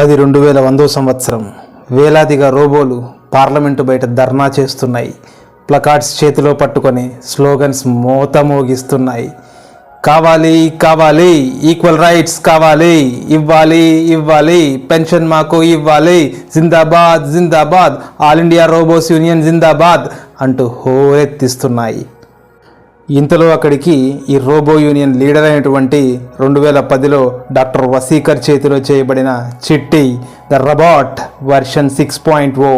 అది రెండు వేల వందో సంవత్సరం. వేలాదిగా రోబోలు పార్లమెంటు బయట ధర్నా చేస్తున్నాయి. ప్లకార్డ్స్ చేతిలో పట్టుకొని స్లోగన్స్ మోత మోగిస్తున్నాయి కావాలి కావాలి ఈక్వల్ రైట్స్ కావాలి ఇవ్వాలి ఇవ్వాలి పెన్షన్ మాకు ఇవ్వాలి జిందాబాద్ జిందాబాద్ ఆల్ ఇండియా రోబోస్ యూనియన్ జిందాబాద్ అంటూ హోరెత్తిస్తున్నాయి. ఇంతలో అక్కడికి ఈ రోబో యూనియన్ లీడర్ అయినటువంటి రెండు వేల పదిలో డాక్టర్ వసీకర్ చేతిలో చేయబడిన Chitti the robot version six point O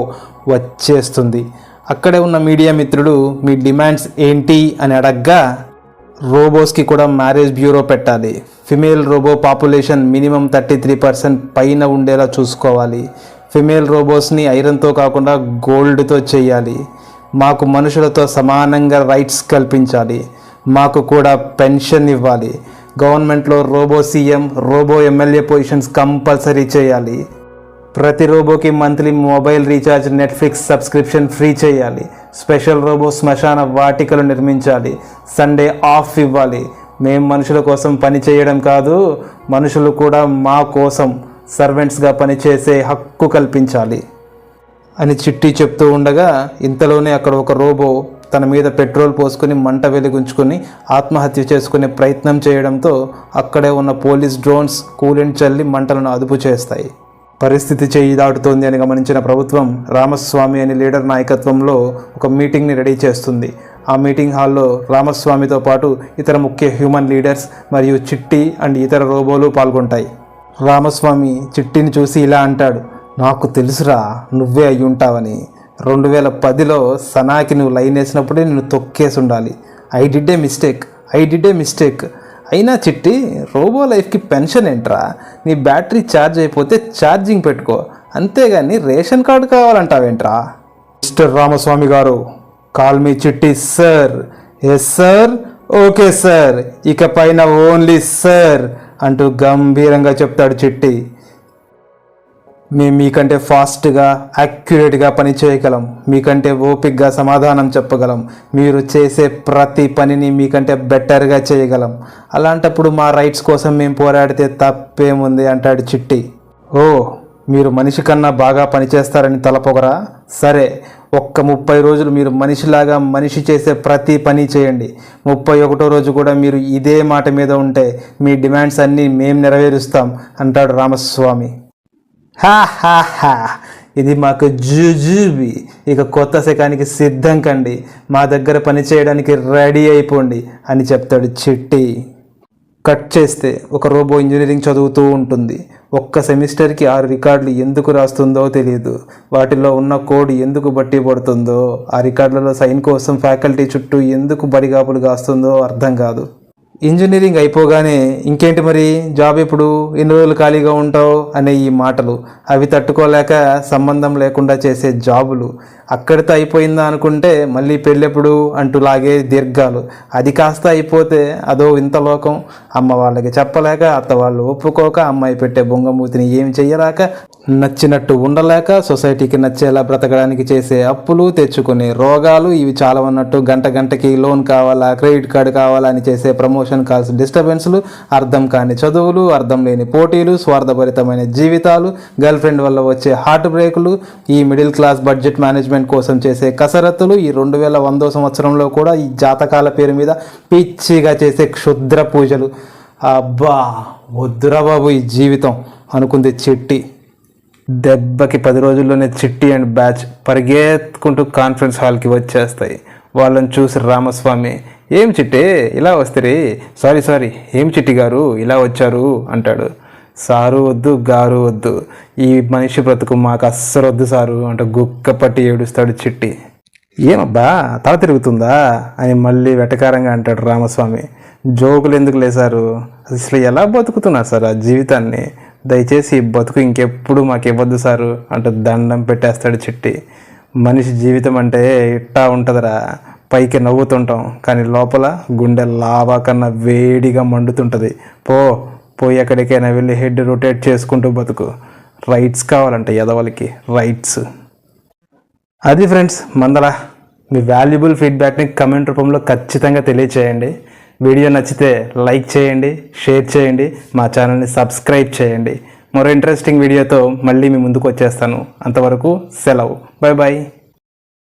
వచ్చేస్తుంది. అక్కడే ఉన్న మీడియా మిత్రుడు మీ డిమాండ్స్ ఏంటి అని అడగ్గా రోబోస్కి కూడా మ్యారేజ్ బ్యూరో పెట్టాలి. Female robot population minimum thirty three percent పైన ఉండేలా చూసుకోవాలి. ఫిమేల్ రోబోస్ని ఐరన్తో కాకుండా గోల్డ్తో చేయాలి. మాకు మనుషులతో సమానంగా రైట్స్ కల్పించాలి. మాకు కూడా పెన్షన్ ఇవ్వాలి. గవర్నమెంట్లో robot CM robot MLA positions compulsory చేయాలి. ప్రతి రోబోకి monthly mobile recharge Netflix subscription free చేయాలి. స్పెషల్ రోబో శ్మశాన వాటికలు నిర్మించాలి. సండే ఆఫ్ ఇవ్వాలి. మేము మనుషుల కోసం పని చేయడం కాదు మనుషులు కూడా మా కోసం సర్వెంట్స్గా పనిచేసే హక్కు కల్పించాలి. అని చిట్టి చెప్తూ ఉండగా ఇంతలోనే అక్కడ ఒక రోబో తన మీద పెట్రోల్ పోసుకుని మంట వెలిగించుకుని ఆత్మహత్య చేసుకునే ప్రయత్నం చేయడంతో అక్కడే ఉన్న పోలీస్ డ్రోన్స్ కూలెంట్ చల్లి మంటలను అదుపు చేస్తాయి. పరిస్థితి చేయి దాటుతోంది అని గమనించిన ప్రభుత్వం రామస్వామి అనే లీడర్ నాయకత్వంలో ఒక మీటింగ్ని రెడీ చేస్తుంది. ఆ మీటింగ్ హాల్లో రామస్వామితో పాటు ఇతర ముఖ్య హ్యూమన్ లీడర్స్ మరియు చిట్టి అండ్ ఇతర రోబోలు పాల్గొంటాయి. రామస్వామి చిట్టిని చూసి ఇలా అంటాడు నాకు తెలుసురా నువ్వే అయి ఉంటావని రెండు వేల పదిలో సనాకి నువ్వు లైన్ వేసినప్పుడే నేను తొక్కేసి ఉండాలి I did a mistake I did a mistake అయినా చిట్టి రోబో లైఫ్కి పెన్షన్ ఏంట్రా? నీ బ్యాటరీ ఛార్జ్ అయిపోతే ఛార్జింగ్ పెట్టుకో. అంతేగాని రేషన్ కార్డు కావాలంటావేంట్రా? మిస్టర్ రామస్వామి గారు call me Chitti sir. Yes sir okay sir ఇక పైన ఓన్లీ సార్ అంటూ గంభీరంగా చెప్తాడు చిట్టి. మేము మీకంటే ఫాస్ట్గా యాక్యురేట్గా పని చేయగలం మీకంటే ఓపిక్గా సమాధానం చెప్పగలం. మీరు చేసే ప్రతి పనిని మీకంటే బెటర్గా చేయగలం. అలాంటప్పుడు మా రైట్స్ కోసం మేము పోరాడితే తప్పేముంది అంటాడు చిట్టి. ఓ మీరు మనిషి కన్నా బాగా పనిచేస్తారని తలపొగరా? సరే ఒక్క ముప్పై రోజులు మీరు మనిషిలాగా మనిషి చేసే ప్రతి పని చేయండి. ముప్పై ఒకటో రోజు కూడా మీరు ఇదే మాట మీద ఉంటే మీ డిమాండ్స్ అన్నీ మేము నెరవేరుస్తాం అంటాడు రామస్వామి. హా హా హా. ఇది మాకు జుజుబి. ఇక కొత్త శకానికి సిద్ధం కండి. మా దగ్గర పని చేయడానికి రెడీ అయిపోండి అని చెప్తాడు చిట్టి. కట్ చేస్తే ఒక రోబో ఇంజనీరింగ్ చదువుతూ ఉంటుంది. ఒక్క సెమిస్టర్కి ఆరు రికార్డులు ఎందుకు రాస్తుందో తెలియదు. వాటిలో ఉన్న కోడ్ ఎందుకు బట్టి పడుతుందో ఆ రికార్డులలో సైన్ కోసం ఫ్యాకల్టీ చుట్టూ ఎందుకు బడిగాపులు కాస్తుందో అర్థం కాదు. ఇంజనీరింగ్ అయిపోగానే ఇంకేంటి మరి? జాబ్ ఎప్పుడు? ఎన్ని రోజులు ఖాళీగా ఉంటావు? అనే ఈ మాటలు. అవి తట్టుకోలేక సంబంధం లేకుండా చేసే జాబులు. అక్కడితో అయిపోయిందా అనుకుంటే మళ్ళీ పెళ్ళెప్పుడు అంటూ లాగే దీర్ఘాలు. అది కాస్త అయిపోతే అదో ఇంత లోకం. అమ్మ వాళ్ళకి చెప్పలేక అత్త వాళ్ళు ఒప్పుకోక అమ్మాయి పెట్టే బొంగమూతిని ఏం చెయ్యలేక నచ్చినట్టు ఉండలేక సొసైటీకి నచ్చేలా బ్రతకడానికి చేసే అప్పులు తెచ్చుకునే రోగాలు ఇవి చాలా ఉన్నట్టు గంట గంటకి లోన్ కావాలా క్రెడిట్ కార్డు కావాలా అని చేసే ప్రమోషన్ కాల్స్ డిస్టర్బెన్స్లు అర్థం కాని చదువులు అర్థం లేని పోటీలు స్వార్థభరితమైన జీవితాలు గర్ల్ ఫ్రెండ్ వల్ల వచ్చే హార్ట్ బ్రేకులు ఈ మిడిల్ క్లాస్ బడ్జెట్ మేనేజ్మెంట్ కోసం చేసే కసరత్తులు ఈ రెండు వేల వందో సంవత్సరంలో కూడా ఈ జాతకాల పేరు మీద పిచ్చిగా చేసే క్షుద్ర పూజలు. అబ్బా వద్దురా బాబు ఈ జీవితం అనుకుంది చెట్టి. దెబ్బకి పది రోజుల్లోనే చిట్టి అండ్ బ్యాచ్ పరిగెత్తుకుంటూ కాన్ఫరెన్స్ హాల్కి వచ్చేస్తాయి. వాళ్ళని చూసి రామస్వామి ఏం చిట్టి? ఇలా వస్తే సారీ సారీ ఏం చిట్టి గారు? ఇలా వచ్చారు అంటాడు. సారు వద్దు గారు వద్దు. ఈ మనిషి బ్రతుకు మాకు అస్సలు వద్దు సారు అంట గుక్క పట్టి ఏడుస్తాడు చిట్టి. ఏమబ్బా తల తిరుగుతుందా? అని మళ్ళీ వెటకారంగా అంటాడు రామస్వామి. జోకులు ఎందుకు లేసారు? అసలు ఎలా బతుకుతున్నారు సార్ ఆ జీవితాన్ని? దయచేసి బతుకు ఇంకెప్పుడు మాకు ఇవ్వద్దు సారు అంటూ దండం పెట్టేస్తాడు చిట్టి. మనిషి జీవితం అంటే ఇట్టా ఉంటుందిరా. పైకి నవ్వుతుంటాం కానీ లోపల గుండె లావా కన్నా వేడిగా మండుతుంటుంది. పో పోయి ఎక్కడికైనా వెళ్ళి హెడ్ రొటేట్ చేసుకుంటూ బతుకు. రైట్స్ కావాలంట ఎదవలకి రైట్స్. అది ఫ్రెండ్స్ మందల మీ వాల్యుబుల్ ఫీడ్బ్యాక్ని కమెంట్ రూపంలో ఖచ్చితంగా తెలియచేయండి. వీడియో నచ్చితే లైక్ చేయండి షేర్ చేయండి మా ఛానల్ని సబ్స్క్రైబ్ చేయండి. మరో ఇంట్రెస్టింగ్ వీడియోతో మళ్ళీ మీ ముందుకు వచ్చేస్తాను. అంతవరకు సెలవు. Bye bye